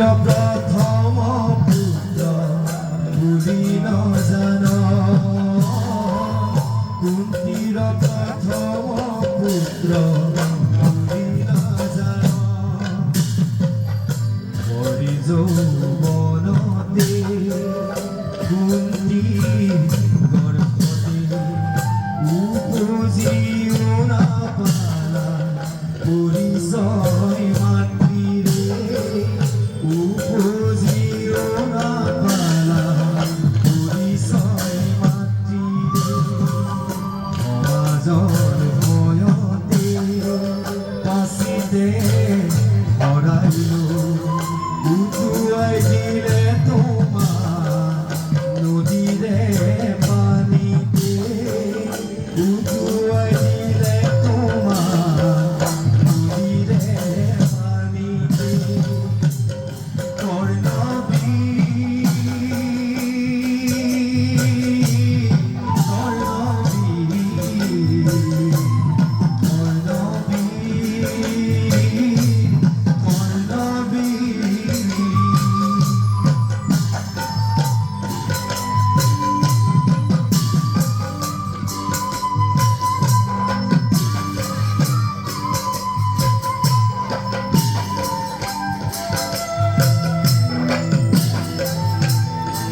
কুন্তির প্রথম পুত্র ন জান কুন্তির প্রথম পুত্র যৌবনতে কুন্তি গর্ভতে উপজিও না পালা পরিচয় razón.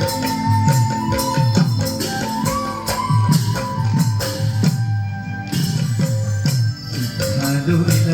I Hallelujah.